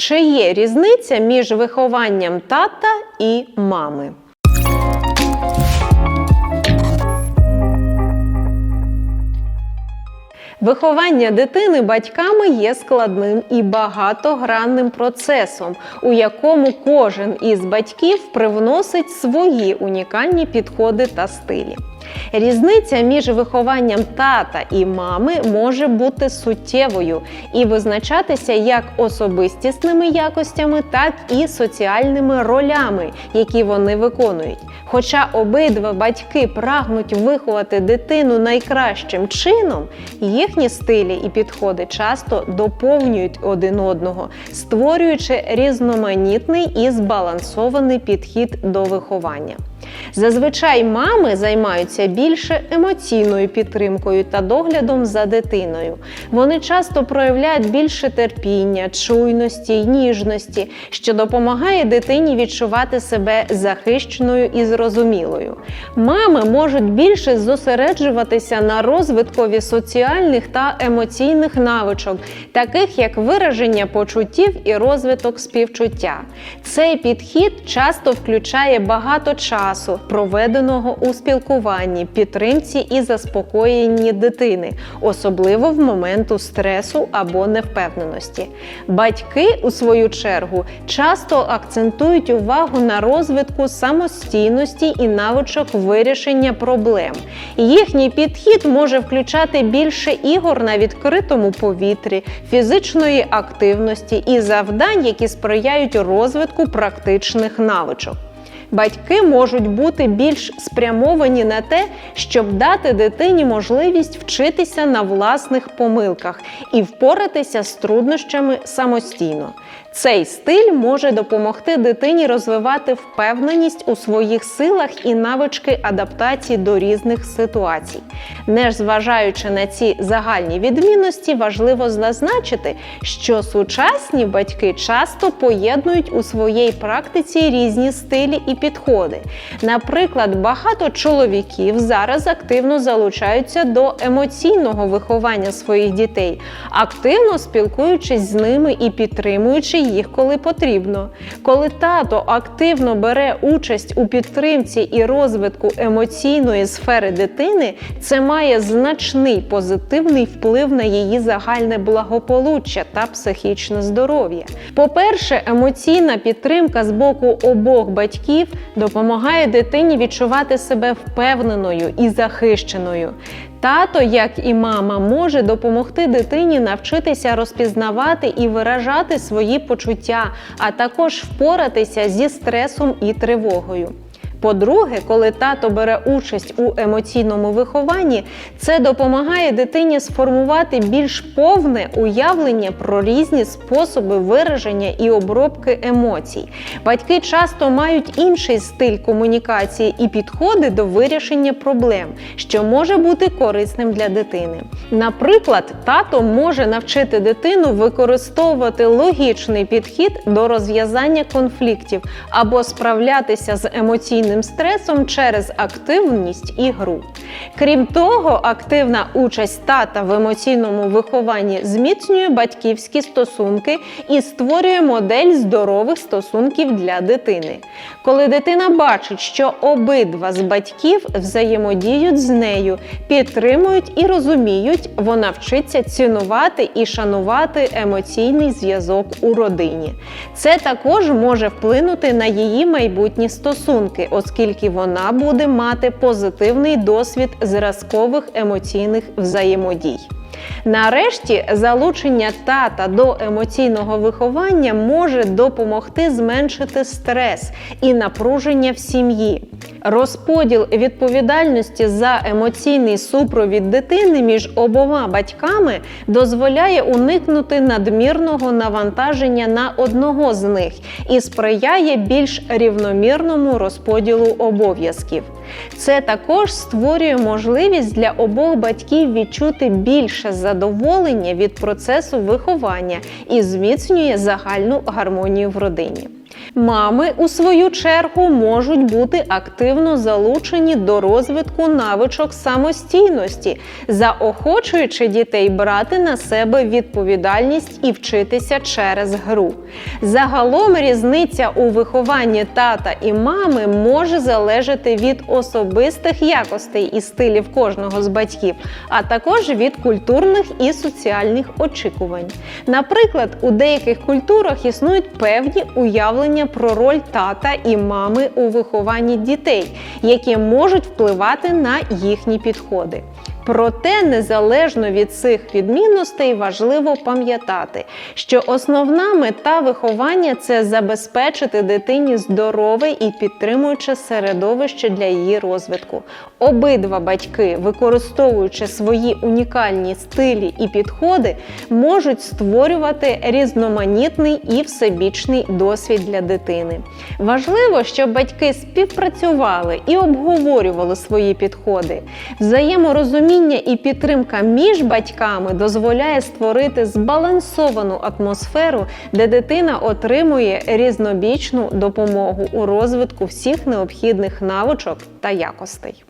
Чи є різниця між вихованням тата і мами? Виховання дитини батьками є складним і багатогранним процесом, у якому кожен із батьків привносить свої унікальні підходи та стилі. Різниця між вихованням тата і мами може бути суттєвою і визначатися як особистісними якостями, так і соціальними ролями, які вони виконують. Хоча обидва батьки прагнуть виховати дитину найкращим чином, їхні стилі і підходи часто доповнюють один одного, створюючи різноманітний і збалансований підхід до виховання. Зазвичай мами займаються більше емоційною підтримкою та доглядом за дитиною. Вони часто проявляють більше терпіння, чуйності й ніжності, що допомагає дитині відчувати себе захищеною і зрозумілою. Мами можуть більше зосереджуватися на розвиткові соціальних та емоційних навичок, таких як вираження почуттів і розвиток співчуття. Цей підхід часто включає багато часу, проведеного у спілкуванні, підтримці і заспокоєнні дитини, особливо в моменту стресу або невпевненості. Батьки, у свою чергу, часто акцентують увагу на розвитку самостійності і навичок вирішення проблем. Їхній підхід може включати більше ігор на відкритому повітрі, фізичної активності і завдань, які сприяють розвитку практичних навичок. Батьки можуть бути більш спрямовані на те, щоб дати дитині можливість вчитися на власних помилках і впоратися з труднощами самостійно. Цей стиль може допомогти дитині розвивати впевненість у своїх силах і навички адаптації до різних ситуацій. Не зважаючи на ці загальні відмінності, важливо зазначити, що сучасні батьки часто поєднують у своїй практиці різні стилі і підходи. Наприклад, багато чоловіків зараз активно залучаються до емоційного виховання своїх дітей, активно спілкуючись з ними і підтримуючи їх, коли потрібно. Коли тато активно бере участь у підтримці і розвитку емоційної сфери дитини, це має значний позитивний вплив на її загальне благополуччя та психічне здоров'я. По-перше, емоційна підтримка з боку обох батьків допомагає дитині відчувати себе впевненою і захищеною. Тато, як і мама, може допомогти дитині навчитися розпізнавати і виражати свої почуття, а також впоратися зі стресом і тривогою. По-друге, коли тато бере участь у емоційному вихованні, це допомагає дитині сформувати більш повне уявлення про різні способи вираження і обробки емоцій. Батьки часто мають інший стиль комунікації і підходи до вирішення проблем, що може бути корисним для дитини. Наприклад, тато може навчити дитину використовувати логічний підхід до розв'язання конфліктів або справлятися з емоційним емоційним стресом через активність і гру. Крім того, активна участь тата в емоційному вихованні зміцнює батьківські стосунки і створює модель здорових стосунків для дитини. Коли дитина бачить, що обидва з батьків взаємодіють з нею, підтримують і розуміють, вона вчиться цінувати і шанувати емоційний зв'язок у родині. Це також може вплинути на її майбутні стосунки оскільки вона буде мати позитивний досвід зразкових емоційних взаємодій. Нарешті залучення тата до емоційного виховання може допомогти зменшити стрес і напруження в сім'ї. Розподіл відповідальності за емоційний супровід дитини між обома батьками дозволяє уникнути надмірного навантаження на одного з них і сприяє більш рівномірному розподілу обов'язків. Це також створює можливість для обох батьків відчути більше задоволення від процесу виховання і зміцнює загальну гармонію в родині. Мами, у свою чергу, можуть бути активно залучені до розвитку навичок самостійності, заохочуючи дітей брати на себе відповідальність і вчитися через гру. Загалом різниця у вихованні тата і мами може залежати від особистих якостей і стилів кожного з батьків, а також від культурних і соціальних очікувань. Наприклад, у деяких культурах існують певні уявлення про роль тата і мами у вихованні дітей, які можуть впливати на їхні підходи. Проте, незалежно від цих відмінностей, важливо пам'ятати, що основна мета виховання це забезпечити дитині здорове і підтримуюче середовище для її розвитку. Обидва батьки, використовуючи свої унікальні стилі і підходи, можуть створювати різноманітний і всебічний досвід для дитини. Важливо, щоб батьки співпрацювали і обговорювали свої підходи. Взаєморозуміння і підтримка між батьками дозволяє створити збалансовану атмосферу, де дитина отримує різнобічну допомогу у розвитку всіх необхідних навичок та якостей.